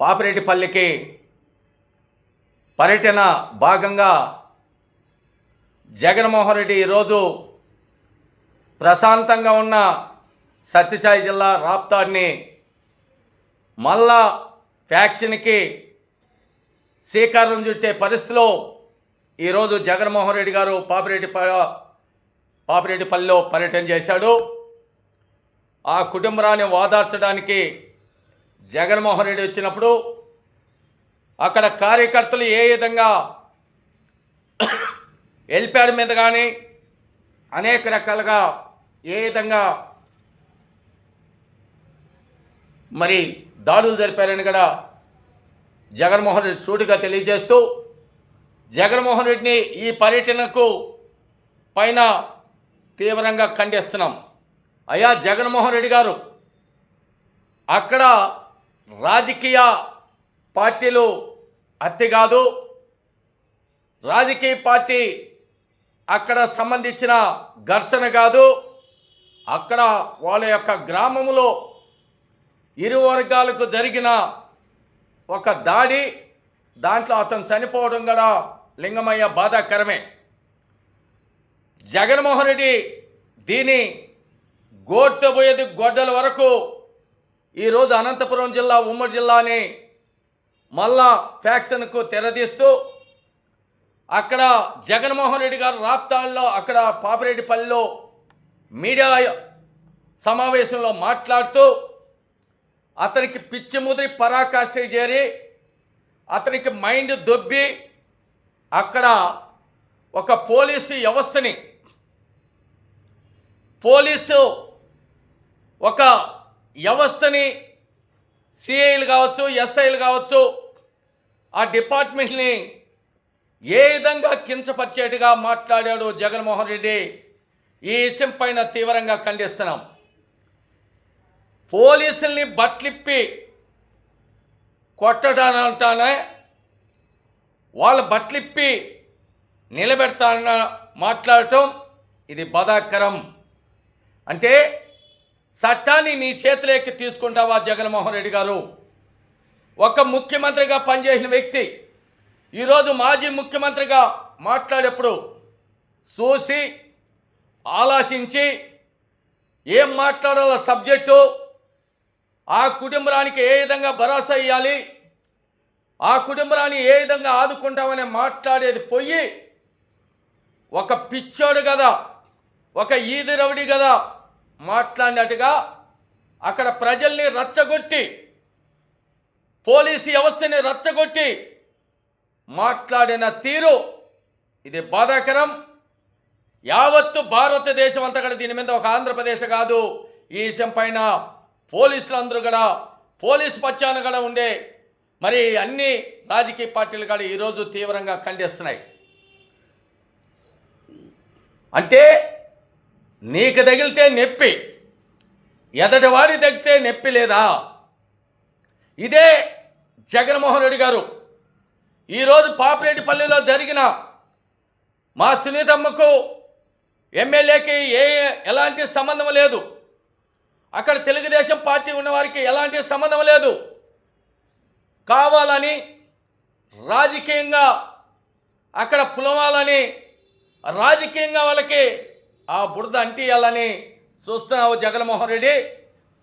పాపిరెడ్డిపల్లికి పర్యటన భాగంగా జగన్మోహన్ రెడ్డి ఈరోజు ప్రశాంతంగా ఉన్న సత్యసాయి జిల్లా రాప్తాడ్ని మళ్ళా ఫ్యాక్షన్కి శ్రీకారం చుట్టే పరిస్థితిలో ఈరోజు జగన్మోహన్ రెడ్డి గారు పాపిరెడ్డి పాపిరెడ్డిపల్లిలో పర్యటన చేశాడు. ఆ కుటుంబరాన్ని ఓదార్చడానికి జగన్మోహన్ రెడ్డి వచ్చినప్పుడు అక్కడ కార్యకర్తలు ఏ విధంగా ఎల్ప్యాడ్ మీద కానీ అనేక రకాలుగా ఏ విధంగా మరి దాడులు జరిపారని కూడా జగన్మోహన్ రెడ్డి సూటిగా తెలియజేస్తూ జగన్మోహన్ రెడ్డిని ఈ పర్యటనకు పైన తీవ్రంగా ఖండిస్తున్నాం. అయ్యా జగన్మోహన్ రెడ్డి గారు అక్కడ రాజకీయ పార్టీలు అత్తి కాదు. రాజకీయ పార్టీ అక్కడ సంబంధించిన ఘర్షణ కాదు. అక్కడ వాళ్ళ యొక్క గ్రామంలో ఇరు వర్గాలకు జరిగిన ఒక దాడి దాంట్లో అతను చనిపోవడం కూడా లింగమయ్య బాధాకరమే. జగన్మోహన్ రెడ్డి దీని గోట్టబోయేది గొడ్డల వరకు ఈరోజు అనంతపురం జిల్లా ఉమ్మడి జిల్లాని మళ్ళా ఫ్యాక్షన్కు తెరదీస్తూ అక్కడ జగన్మోహన్ రెడ్డి గారు రాప్తాల్లో అక్కడ పాపిరెడ్డిపల్లిలో మీడియా సమావేశంలో మాట్లాడుతూ అతనికి పిచ్చి ముదిరి పరాకాష్ఠ చేరి అతనికి మైండ్ దొబ్బి అక్కడ ఒక పోలీసు వ్యవస్థని పోలీసు ఒక వ్యవస్థని సిఐలు కావచ్చు ఎస్ఐలు కావచ్చు ఆ డిపార్ట్మెంట్ని ఏ విధంగా కించపరిచేట్టుగా మాట్లాడాడు జగన్మోహన్ రెడ్డి? ఈ విషయం పైన తీవ్రంగా ఖండిస్తున్నాం. పోలీసుల్ని బట్లిప్పి కొట్టడానంటానే వాళ్ళ బట్లిప్పి నిలబెడతాన మాట్లాడటం ఇది బాధాకరం. అంటే చట్టాన్ని నీ చేతిలోకి తీసుకుంటావా జగన్మోహన్ రెడ్డి గారు? ఒక ముఖ్యమంత్రిగా పనిచేసిన వ్యక్తి ఈరోజు మాజీ ముఖ్యమంత్రిగా మాట్లాడేప్పుడు చూసి ఆలోచించి ఏం మాట్లాడాలో సబ్జెక్టు ఆ కుటుంబరానికి ఏ విధంగా భరోసా ఇవ్వాలి ఆ కుటుంబరాన్ని ఏ విధంగా ఆదుకుంటామని మాట్లాడేది పోయి ఒక పిచ్చోడు కదా ఒక ఈది రవిడి కదా మాట్లాడినట్టుగా అక్కడ ప్రజల్ని రచ్చగొట్టి పోలీసు వ్యవస్థని రచ్చగొట్టి మాట్లాడిన తీరు ఇది బాధాకరం. యావత్తు భారతదేశం అంతా కూడా దీని మీద ఒక ఆంధ్రప్రదేశ్ కాదు ఈ విషయం పైన పోలీసులందరూ కూడా పోలీసు పచ్చాన కూడా ఉండే మరి అన్ని రాజకీయ పార్టీలు కూడా ఈరోజు తీవ్రంగా ఖండిస్తున్నాయి. అంటే నీకు తగిలితే నొప్పి. ఎదటివాడి తగ్గితే నొప్పి లేదా? ఇదే జగన్మోహన్ రెడ్డి గారు. ఈరోజు పాపిరెడ్డిపల్లిలో జరిగిన మా సునీతమ్మకు ఎమ్మెల్యేకి ఏ ఎలాంటి సంబంధం లేదు. అక్కడ తెలుగుదేశం పార్టీ ఉన్నవారికి ఎలాంటి సంబంధం లేదు. కావాలని రాజకీయంగా అక్కడ పులవాలని రాజకీయంగా వాళ్ళకి ఆ బురద అంటియాలని చూస్తున్నావు జగన్మోహన్ రెడ్డి.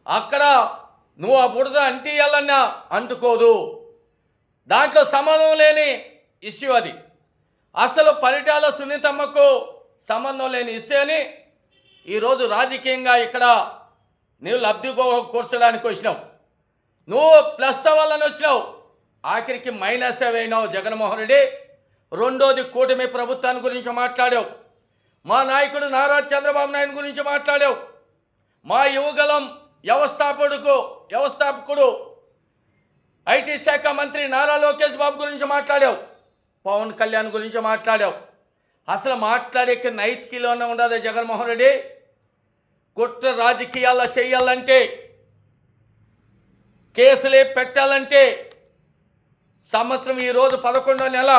అక్కడ నువ్వు ఆ బురద అంటియాలన్నా అంటుకోదు. దాంట్లో సంబంధం లేని ఇష్యూ అది. అసలు పరిటాల సునీతమ్మకు సంబంధం లేని ఇష్యూ అని ఈరోజు రాజకీయంగా ఇక్కడ నీవు లబ్ధి కూర్చడానికి వచ్చినావు. నువ్వు ప్లస్ అవ్వాలని వచ్చినావు. ఆఖరికి మైనస్ అయినావు జగన్మోహన్ రెడ్డి. రెండోది కూటమి ప్రభుత్వాన్ని గురించి మాట్లాడావు. మా నాయకుడు నారా చంద్రబాబు నాయుడు గురించి మాట్లాడావు. మా యువగలం వ్యవస్థాపకుడుకు వ్యవస్థాపకుడు ఐటీ శాఖ మంత్రి నారా లోకేష్ బాబు గురించి మాట్లాడావు. పవన్ కళ్యాణ్ గురించి మాట్లాడావు. అసలు మాట్లాడే నైతికిలోనే ఉండదు జగన్మోహన్ రెడ్డి. కుట్ర రాజకీయాల్లో చేయాలంటే కేసులే పెట్టాలంటే సంవత్సరం ఈరోజు పదకొండో నెల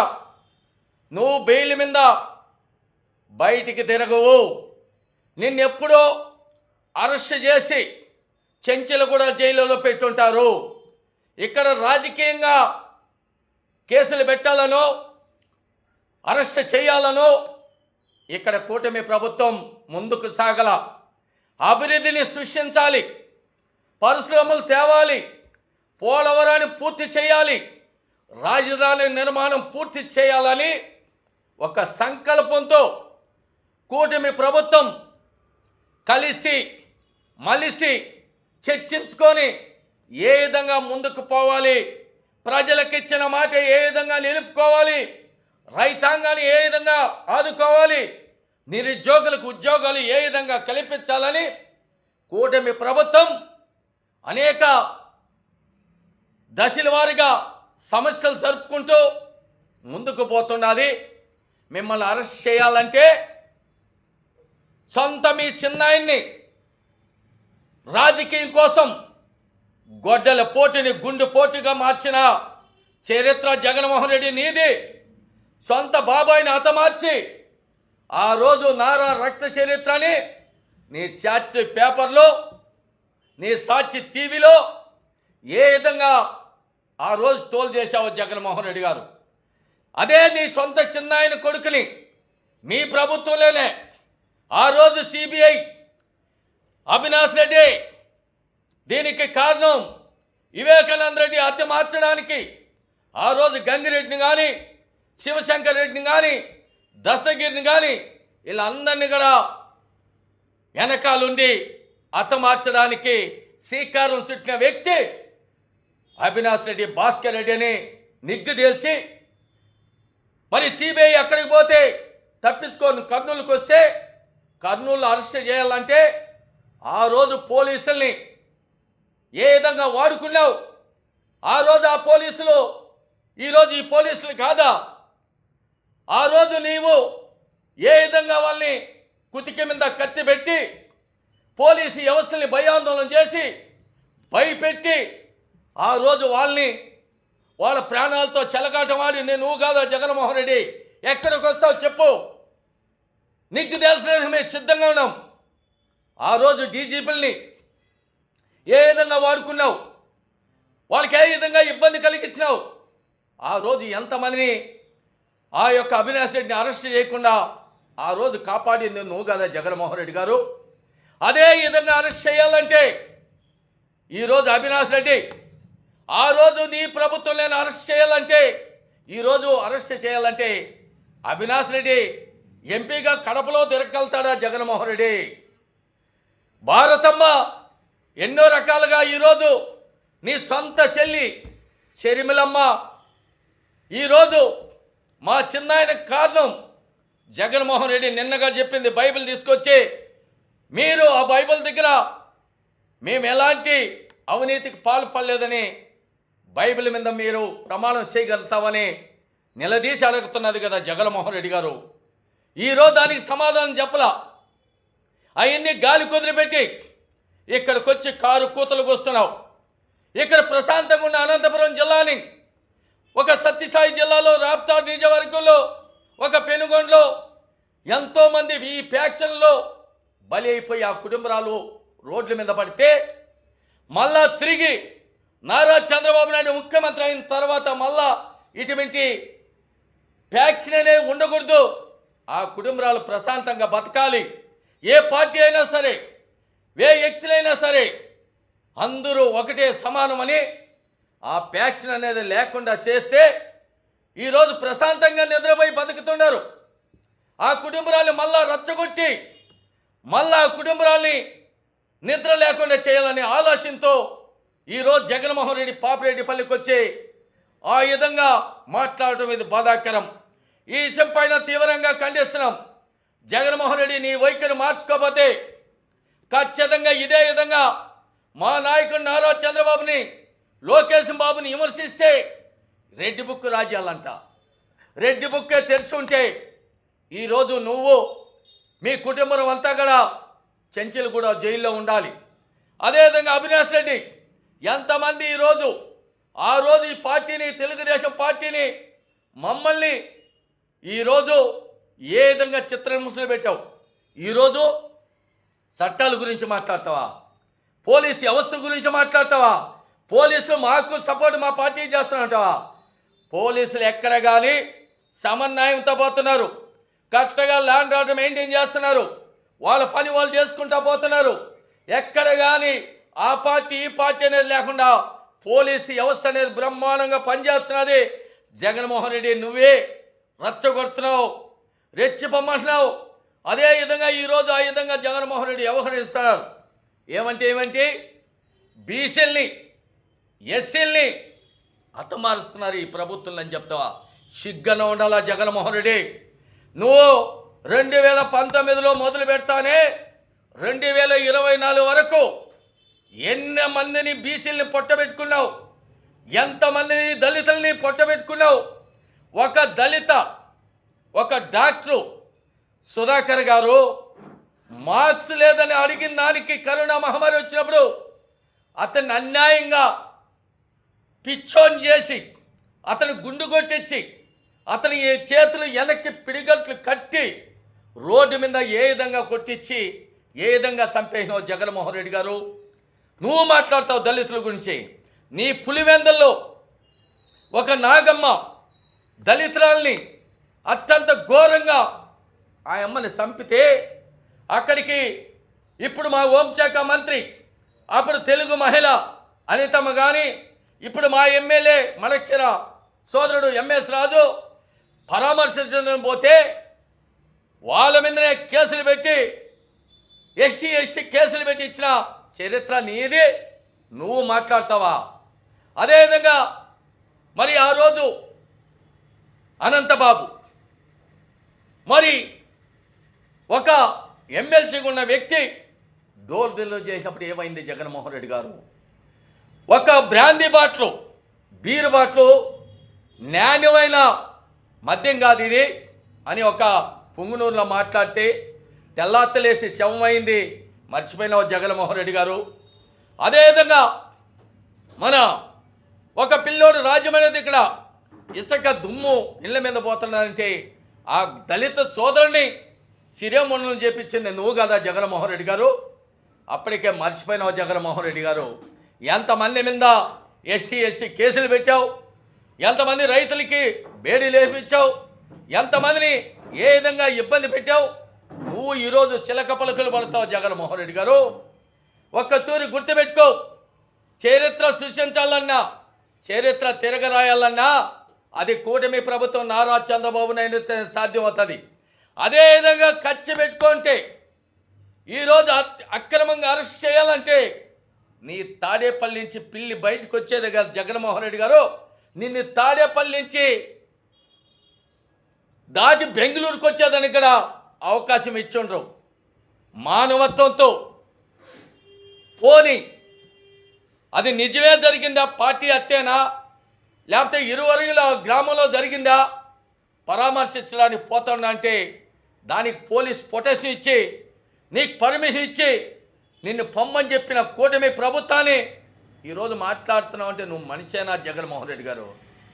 నువ్వు బెయిల్ మీద బయటికి తిరగవు. నిన్నెప్పుడో అరెస్ట్ చేసి చెంచెలు కూడా జైలులో పెట్టుంటారు. ఇక్కడ రాజకీయంగా కేసులు పెట్టాలనో అరెస్ట్ చేయాలనో ఇక్కడ కూటమి ప్రభుత్వం ముందుకు సాగల. అభివృద్ధిని సృష్టించాలి. పరిశ్రమలు తేవాలి. పోలవరాన్ని పూర్తి చేయాలి. రాజధాని నిర్మాణం పూర్తి చేయాలని ఒక సంకల్పంతో కూటమి ప్రభుత్వం కలిసి మలిసి చర్చించుకొని ఏ విధంగా ముందుకు పోవాలి ప్రజలకు ఇచ్చిన మాట ఏ విధంగా నిలుపుకోవాలి రైతాంగాన్ని ఏ విధంగా ఆదుకోవాలి నిరుద్యోగులకు ఉద్యోగాలు ఏ విధంగా కల్పించాలని కూటమి ప్రభుత్వం అనేక దశల వారీగా సమస్యలు జరుపుకుంటూ ముందుకు పోతున్నది. మిమ్మల్ని అరెస్ట్ చేయాలంటే సొంత మీ చిన్నాయన్ని రాజకీయం కోసం గొడ్డల పోటీని గుండు పోటీగా మార్చిన చరిత్ర జగన్మోహన్ రెడ్డి నీది. సొంత బాబాయిని హతమార్చి ఆ రోజు నారా రక్త చరిత్రని నీ చాచి పేపర్లో నీ సాక్షి టీవీలో ఏ విధంగా ఆ రోజు తోలు చేశావో జగన్మోహన్ రెడ్డి గారు. అదే నీ సొంత చిన్నాయన కొడుకుని మీ ప్రభుత్వంలోనే ఆ రోజు సిబిఐ అవినాష్ రెడ్డి దీనికి కారణం వివేకానంద రెడ్డి హత్య మార్చడానికి ఆ రోజు గంగిరెడ్డిని కానీ శివశంకర్ రెడ్డిని కానీ దశగిరిని కానీ వీళ్ళందరినీ కూడా వెనకాలుండి హతమార్చడానికి శ్రీకారం చుట్టిన వ్యక్తి అవినాష్ రెడ్డి భాస్కర్ రెడ్డి అని నిగ్గు తెలిసి మరి సిబిఐ అక్కడికి పోతే తప్పించుకొని కర్నూలుకి వస్తే కర్నూలు అరెస్ట్ చేయాలంటే ఆ రోజు పోలీసుల్ని ఏ విధంగా వాడుకున్నావు? ఆ రోజు ఆ పోలీసులు ఈరోజు ఈ పోలీసులు కాదా? ఆ రోజు నీవు ఏ విధంగా వాళ్ళని కుతికి మీద కత్తి పెట్టి పోలీసు వ్యవస్థల్ని భయాందోళన చేసి భయపెట్టి ఆ రోజు వాళ్ళని వాళ్ళ ప్రాణాలతో చెలగాటమాడి నేను నువ్వు కాదా జగన్మోహన్ రెడ్డి? ఎక్కడికి వస్తావు చెప్పు. నీకు తెలిసిన మేము సిద్ధంగా ఉన్నాం. ఆ రోజు డీజీపీలని ఏ విధంగా వాడుకున్నావు? వాళ్ళకి ఏ విధంగా ఇబ్బంది కలిగించినావు? ఆ రోజు ఎంతమందిని ఆ యొక్క అవినాష్ రెడ్డిని అరెస్ట్ చేయకుండా ఆ రోజు కాపాడింది నువ్వు కదా జగన్మోహన్ రెడ్డి గారు? అదే విధంగా అరెస్ట్ చేయాలంటే ఈరోజు అవినాష్ రెడ్డి ఆ రోజు నీ ప్రభుత్వం నేను అరెస్ట్ చేయాలంటే ఈరోజు అరెస్ట్ చేయాలంటే అవినాష్ రెడ్డి ఎంపీగా కడపలో తిరగలుగుతాడా జగన్మోహన్ రెడ్డి? భారతమ్మ ఎన్నో రకాలుగా ఈరోజు నీ సొంత చెల్లి చెరిమిలమ్మ ఈరోజు మా చిన్నాయన కారణం జగన్మోహన్ రెడ్డి నిన్నగా చెప్పింది బైబిల్ తీసుకొచ్చి మీరు ఆ బైబిల్ దగ్గర మేము ఎలాంటి అవినీతికి పాల్పడలేదని బైబిల్ మీద మీరు ప్రమాణం చేయగలుగుతామని నిలదీసి అడుగుతున్నది కదా జగన్మోహన్ రెడ్డి గారు. ఈరోజు దానికి సమాధానం చెప్పలా. అవన్నీ గాలి కుదిరిపెట్టి ఇక్కడికి వచ్చి కారు కూతలకు వస్తున్నావు ఇక్కడ ప్రశాంతంగా ఉన్న అనంతపురం జిల్లాని ఒక సత్యసాయి జిల్లాలో రాప్తా నియోజకవర్గంలో ఒక పెనుగొండలో ఎంతోమంది ఈ ప్యాక్షన్లో బలి అయిపోయి ఆ కుటుంబరాలు రోడ్ల మీద పడితే మళ్ళా తిరిగి నారా చంద్రబాబు నాయుడు ముఖ్యమంత్రి అయిన తర్వాత మళ్ళా ఇటువంటి ఫ్యాక్షన్ అనేది ఉండకూడదు. ఆ కుటుంబరాలు ప్రశాంతంగా బతకాలి. ఏ పార్టీ అయినా సరే ఏ వ్యక్తులైనా సరే అందరూ ఒకటే సమానమని ఆ ప్యాక్షన్ అనేది లేకుండా చేస్తే ఈరోజు ప్రశాంతంగా నిద్రపోయి బతుకుతున్నారు. ఆ కుటుంబాలని మళ్ళా రచ్చగొట్టి మళ్ళా ఆ కుటుంబరాల్ని నిద్ర లేకుండా చేయాలనే ఆలోచనతో ఈరోజు జగన్మోహన్ రెడ్డి పాపిరెడ్డి పల్లికి వచ్చి ఆ విధంగా మాట్లాడటం ఇది బాధాకరం. ఈ విషయం పైన తీవ్రంగా ఖండిస్తున్నాం. జగన్మోహన్ రెడ్డి నీ వైఖరి మార్చుకోకపోతే ఖచ్చితంగా ఇదే విధంగా మా నాయకుడు నారా చంద్రబాబుని లోకేష్ బాబుని విమర్శిస్తే రెడ్డి బుక్ రాజ్యాలంట రెడ్డి బుక్కే తెరిచి ఉంటే ఈరోజు నువ్వు మీ కుటుంబం అంతా కూడా చెంచులు కూడా జైల్లో ఉండాలి. అదేవిధంగా అవినాష్ రెడ్డి ఎంతమంది ఈరోజు ఆ రోజు ఈ పార్టీని తెలుగుదేశం పార్టీని మమ్మల్ని ఈరోజు ఏ విధంగా చిత్రహింసలు పెట్టావు? ఈరోజు చట్టాల గురించి మాట్లాడతావా? పోలీస్ వ్యవస్థ గురించి మాట్లాడతావా? పోలీసులు మాకు సపోర్ట్ మా పార్టీ చేస్తున్నట్టవా పోలీసులు ఎక్కడ కానీ సమన్వయంతో పోతున్నారు. కరెక్ట్గా ల్యాండ్ ఆర్డర్ మెయింటైన్ చేస్తున్నారు. వాళ్ళ పని వాళ్ళు చేసుకుంటా పోతున్నారు. ఎక్కడ కానీ ఆ పార్టీ ఈ పార్టీ అనేది లేకుండా పోలీసు వ్యవస్థ అనేది బ్రహ్మాండంగా పనిచేస్తున్నది. జగన్మోహన్ రెడ్డి నువ్వే. రచ్చగొడుతున్నావు రెచ్చిపమ్మంటున్నావు అదే విధంగా ఈరోజు ఆ విధంగా జగన్మోహన్ రెడ్డి వ్యవహరిస్తున్నారు ఏమంటే ఏమంటే బీసీల్ని ఎస్సీల్ని అతమారుస్తున్నారు ఈ ప్రభుత్వం అని చెప్తావా? సిగ్గన ఉండాలా జగన్మోహన్ రెడ్డి? నువ్వు రెండు వేల పంతొమ్మిదిలో మొదలు పెడతానే రెండు వేల ఇరవై నాలుగు వరకు ఎన్ని మందిని బీసీల్ని పొట్టబెట్టుకున్నావు? ఎంతమందిని దళితుల్ని పొట్టబెట్టుకున్నావు? ఒక దళిత ఒక డాక్టరు సుధాకర్ గారు మార్క్స్ లేదని అడిగిన దానికి కరోనా మహమ్మారి వచ్చినప్పుడు అతన్ని అన్యాయంగా పిచ్చోన్ చేసి అతని గుండు కొట్టించి అతని ఈ చేతులు వెనక్కి పిడిగట్లు కట్టి రోడ్డు మీద ఏ విధంగా కొట్టించి ఏ విధంగా చంపేసినావు జగన్మోహన్ రెడ్డి గారు? నువ్వు మాట్లాడతావు దళితుల గురించి. నీ పులివెందల్లో ఒక నాగమ్మ దళితురాల్ని అత్యంత ఘోరంగా ఆ అమ్మని చంపితే అక్కడికి ఇప్పుడు మా హోంశాఖ మంత్రి అప్పుడు తెలుగు మహిళ అనితమ్మ కానీ ఇప్పుడు మా ఎమ్మెల్యే మలక్షర సోదరుడు ఎంఎస్ రాజు పరామర్శించడం పోతే వాళ్ళ మీదనే కేసులు పెట్టి ఎస్టీ ఎస్టీ కేసులు పెట్టి ఇచ్చిన చరిత్ర నీది నువ్వు మాట్లాడతావా? అదేవిధంగా మరి ఆ రోజు అనంతబాబు. మరి ఒక ఎమ్మెల్సీగా ఉన్న వ్యక్తి డోర్ దిల్లో చేసినప్పుడు ఏమైంది జగన్మోహన్ రెడ్డి గారు? ఒక బ్రాందీ బాట్లు బీరు బాట్లు నాణ్యమైన మద్యం కాదు ఇది అని ఒక పుంగునూరులో మాట్లాడితే తెల్లాత్తలేసి శవమైంది మర్చిపోయిన జగన్మోహన్ రెడ్డి గారు. అదేవిధంగా మన ఒక పిల్లోడు రాజ్యమైనది ఇక్కడ ఇసుక దుమ్ము ఇళ్ళ మీద పోతున్నారంటే ఆ దళిత సోదరుని శిరోమణులను చేపించింది నువ్వు కదా జగన్మోహన్ రెడ్డి గారు? అప్పటికే మర్చిపోయినావు జగన్మోహన్ రెడ్డి గారు. ఎంతమంది మీద ఎస్సీ ఎస్సీ కేసులు పెట్టావు? ఎంతమంది రైతులకి బేడీ లేపించావు ఎంతమందిని ఏ విధంగా ఇబ్బంది పెట్టావు? నువ్వు ఈరోజు చిలక పలుకులు పడతావు జగన్మోహన్ రెడ్డి గారు. ఒక్కచూరి గుర్తుపెట్టుకో. చరిత్ర సృష్టించాలన్నా చరిత్ర తిరగరాయాలన్నా అది కూటమి ప్రభుత్వం నారా చంద్రబాబు నాయుడు సాధ్యమవుతుంది. అదేవిధంగా ఖర్చు పెట్టుకుంటే ఈరోజు అక్రమంగా అరెస్ట్ చేయాలంటే నీ తాడేపల్లి నుంచి పిల్లి బయటకు వచ్చేది కదా జగన్మోహన్ రెడ్డి గారు. నిన్ను తాడేపల్లి నుంచి దాటి బెంగళూరుకు వచ్చేదని ఇక్కడ అవకాశం ఇచ్చుండ్రు. మానవత్వంతో పోని అది నిజమే జరిగిందా? పార్టీ హత్యేనా లేకపోతే ఇరువరుగుల గ్రామంలో జరిగిందా? పరామర్శించడానికి పోతున్నా అంటే దానికి పోలీస్ పొటేషన్ ఇచ్చి నీకు పర్మిషన్ ఇచ్చి నిన్ను పొమ్మని చెప్పిన కూటమి ప్రభుత్వాన్ని ఈరోజు మాట్లాడుతున్నావు అంటే నువ్వు మనిషైనా జగన్మోహన్ రెడ్డి గారు?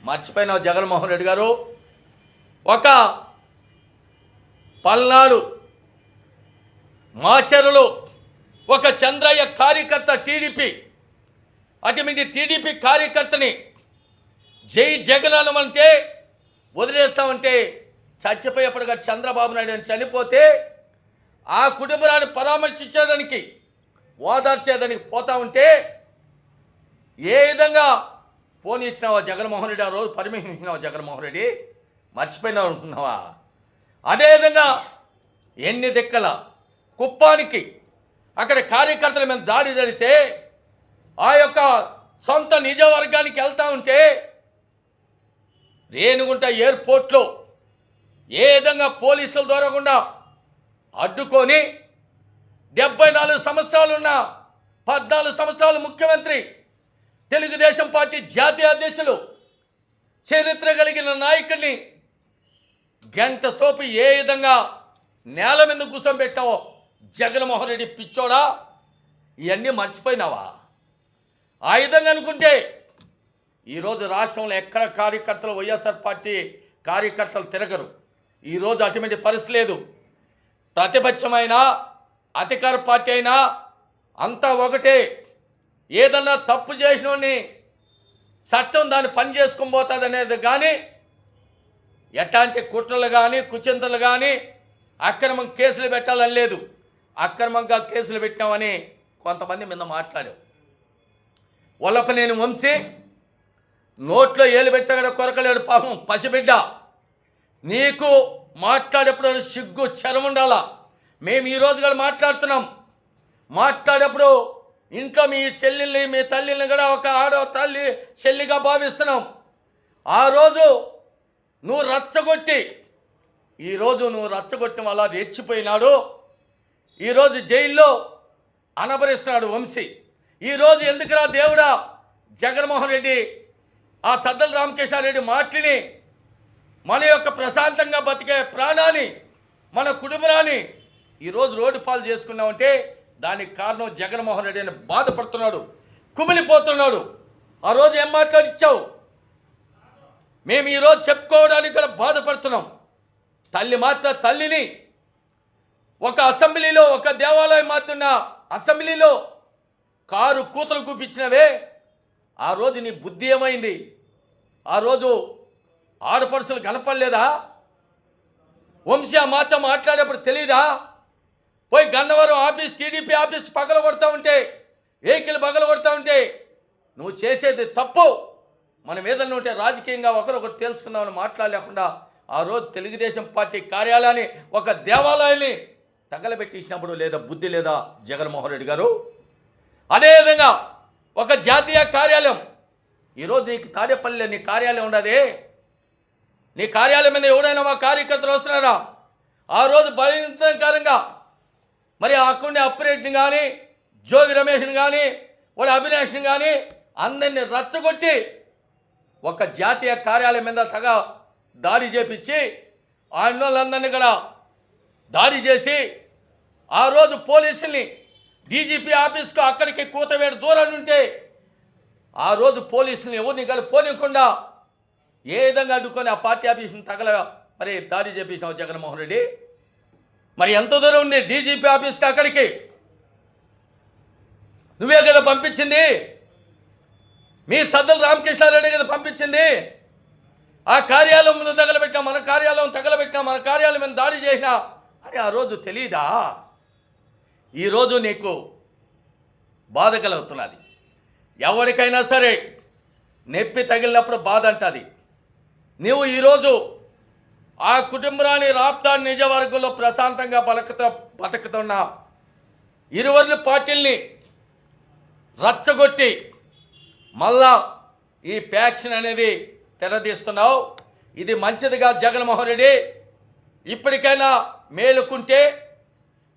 మర్చిపోయినావు జగన్మోహన్ రెడ్డి గారు? ఒక పల్నాడు మాచరులు ఒక చంద్రయ్య కార్యకర్త టీడీపీ అటువంటి టీడీపీ కార్యకర్తని జై జగన్ అనమంటే వదిలేస్తామంటే చచ్చిపోయేప్పటిగా చంద్రబాబు నాయుడు అని చనిపోతే ఆ కుటుంబాన్ని పరామర్శించేదానికి ఓదార్చేదానికి పోతా ఉంటే ఏ విధంగా ఫోన్ ఇచ్చినావా జగన్మోహన్ రెడ్డి ఆ రోజు? పర్మిషన్ ఇచ్చినావా జగన్మోహన్ రెడ్డి? మర్చిపోయినావు అనుకున్నావా? అదేవిధంగా ఎన్ని దిక్కల కుప్పానికి అక్కడ కార్యకర్తల మీద దాడి జరిగితే ఆ యొక్క సొంత నిజవర్గానికి వెళ్తా ఉంటే రేణుగుంట ఎయిర్పోర్ట్లో ఏ విధంగా పోలీసులు దూరకుండా అడ్డుకొని డెబ్బై నాలుగు సంవత్సరాలున్న పద్నాలుగు సంవత్సరాలు ముఖ్యమంత్రి తెలుగుదేశం పార్టీ జాతీయ అధ్యక్షులు చరిత్ర కలిగిన నాయకుడిని గంట సోపు ఏ విధంగా నేల మీద కూర్చోబెట్టావో జగన్మోహన్ రెడ్డి పిచ్చోడా? ఇవన్నీ మర్చిపోయినావా? ఆ విధంగా అనుకుంటే ఈరోజు రాష్ట్రంలో ఎక్కడ కార్యకర్తలు వైఎస్ఆర్ పార్టీ కార్యకర్తలు తిరగరు. ఈరోజు అటువంటి పరిస్థితి లేదు. ప్రతిపక్షమైన అధికార పార్టీ అయినా అంతా ఒకటే. ఏదన్నా తప్పు చేసినోడిని చట్టం దాన్ని పని చేసుకొని పోతుంది అనేది కానీ ఎట్లాంటి కుట్రలు కానీ కుచింతలు కానీ అక్రమం కేసులు పెట్టాలని లేదు. అక్రమంగా కేసులు పెట్టామని కొంతమంది మీద మాట్లాడారు. వల్లపనేని వంశీ నోట్లో ఏలు కూడా కొరకలేడు పాపం పసిబిడ్డ. నీకు మాట్లాడేప్పుడు సిగ్గు చరం ఉండాలా? మేము ఈరోజు కూడా మాట్లాడుతున్నాం. మాట్లాడేప్పుడు ఇంట్లో మీ చెల్లెల్ని మీ తల్లిని కూడా ఒక ఆడో తల్లి చెల్లిగా భావిస్తున్నాం. ఆ రోజు నువ్వు రచ్చగొట్టి ఈరోజు నువ్వు రచ్చగొట్టిన వల్ల రెచ్చిపోయినాడు. ఈరోజు జైల్లో అనబరిస్తున్నాడు వంశీ. ఈరోజు ఎందుకురా దేవుడా? జగన్మోహన్ రెడ్డి ఆ సద్దల రామకృష్ణారెడ్డి మాటని మన యొక్క ప్రశాంతంగా బతికే ప్రాణాన్ని మన కుటుంబాన్ని ఈరోజు రోడ్డు పాలు చేసుకున్నామంటే దానికి కారణం జగన్మోహన్ రెడ్డి అని బాధపడుతున్నాడు కుమిలిపోతున్నాడు. ఆ రోజు ఏం మాట్లాడిచ్చావు మేము ఈరోజు చెప్పుకోవడానికి కూడా బాధపడుతున్నాం. తల్లి మాత్ర తల్లిని ఒక అసెంబ్లీలో ఒక దేవాలయం మాత్రున్న అసెంబ్లీలో కారు కూతలు కూపించినవే ఆ రోజు నీ బుద్ధి ఏమైంది? ఆ రోజు ఆడపడుచులు కనపడలేదా? వంశీ ఆ మాట మాట్లాడేప్పుడు తెలీదా? పోయి గన్నవరం ఆఫీస్ టీడీపీ ఆఫీస్ పగల కొడతా ఉంటే వెహికల్ పగల కొడతా ఉంటే నువ్వు చేసేది తప్పు. మనం ఏదన్నా ఉంటే రాజకీయంగా ఒకరొకరు తేల్చుకుందామని మాట్లాడలేకుండా ఆ రోజు తెలుగుదేశం పార్టీ కార్యాలయాన్ని ఒక దేవాలయాన్ని తగలబెట్టించినప్పుడు లేదా బుద్ధి లేదా జగన్మోహన్ రెడ్డి గారు? అదేవిధంగా ఒక జాతీయ కార్యాలయం ఈరోజు నీకు తాడేపల్లిలో నీ కార్యాలయం ఉండదే నీ కార్యాలయం మీద ఎవడైనా మా కార్యకర్తలు వస్తున్నారా? ఆ రోజు భయంకరంగా మరి అక్కడిని అప్పిరెడ్డిని కానీ జోగి రమేష్ని కానీ వాడు అవినాష్ని కానీ అందరినీ రచ్చగొట్టి ఒక జాతీయ కార్యాలయం మీద తగ దాడి చేపించి ఆయన వాళ్ళందరినీ కూడా దాడి చేసి ఆ రోజు పోలీసుల్ని డీజీపీ ఆఫీస్కు అక్కడికి కూతవేడు దూరం ఉంటే ఆ రోజు పోలీసుల్ని ఎవరిని కలిపి పోనీయకుండా ఏ విధంగా అడ్డుకొని ఆ పార్టీ ఆఫీస్ని తగల మరి దాడి చేపించినావు జగన్మోహన్ రెడ్డి. మరి ఎంత దూరం ఉంది డీజీపీ ఆఫీస్కి అక్కడికి? నువ్వే కదా పంపించింది? మీ సద్దలు రామకృష్ణారెడ్డి కదా పంపించింది? ఆ కార్యాలయం ముందు తగలబెట్టా మన కార్యాలయం తగలబెట్టా మన కార్యాలయం మీద దాడి చేసినా? అని ఆ రోజు తెలీదా? ఈరోజు నీకు బాధ కలుగుతున్నది. ఎవరికైనా సరే నొప్పి తగిలినప్పుడు బాధ అంటుంది. నీవు ఈరోజు ఆ కుటుంబాన్ని రాప్తా నిజవర్గంలో ప్రశాంతంగా బతుకుత బతుకుతున్న. ఇరువురు పార్టీల్ని రచ్చగొట్టి మళ్ళా ఈ ప్యాక్షన్ అనేది తెరదీస్తున్నావు. ఇది మంచిదిగా జగన్మోహన్ రెడ్డి ఇప్పటికైనా మేలుకుంటే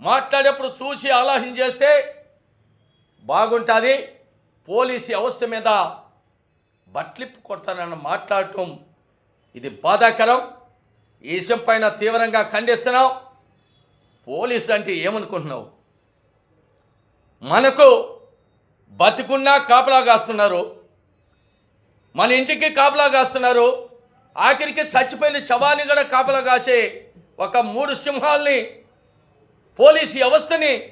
మాట్లాడేప్పుడు చూసి ఆలోచన చేస్తే బాగుంటుంది. పోలీసు వ్యవస్థ మీద బట్లిప్పు కొడతానని మాట్లాడటం ఇది బాధాకరం. ఈ విషయం పైన తీవ్రంగా ఖండిస్తున్నావు. పోలీసు అంటే ఏమనుకుంటున్నావు? మనకు బతికున్నా కాపలా కాస్తున్నారు. మన ఇంటికి కాపలా కాస్తున్నారు. ఆఖరికి చచ్చిపోయిన శవాన్ని కూడా కాపలా కాసే ఒక మూడు సింహాల్ని పోలీసు వ్యవస్థని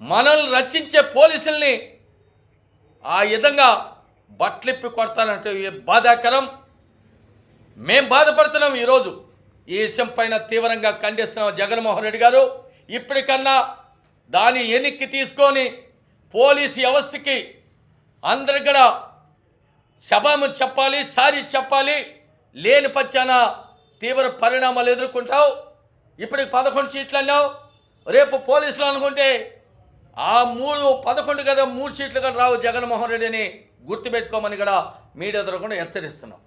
మనల్ని రక్షించే పోలీసుల్ని ఆ విధంగా బట్లిప్పి కొడతానంటే బాధాకరం? మేం బాధపడుతున్నాం ఈరోజు. ఈ విషయం పైన తీవ్రంగా ఖండిస్తున్నాం జగన్మోహన్ రెడ్డి గారు. ఇప్పటికన్నా దాని ఎనిక్కి తీసుకొని పోలీసు వ్యవస్థకి అందరి కూడా శబాము చెప్పాలి సారీ చెప్పాలి. లేని పచ్చాన తీవ్ర పరిణామాలు ఎదుర్కొంటావు. ఇప్పటికి పదకొండు సీట్లు అన్నావు. రేపు పోలీసులు అనుకుంటే ఆ మూడు పదకొండు కదా మూడు సీట్లు కూడా రావు జగన్మోహన్ రెడ్డిని గుర్తుపెట్టుకోమని కూడా మీడియా ద్వారా కూడా హెచ్చరిస్తున్నాం.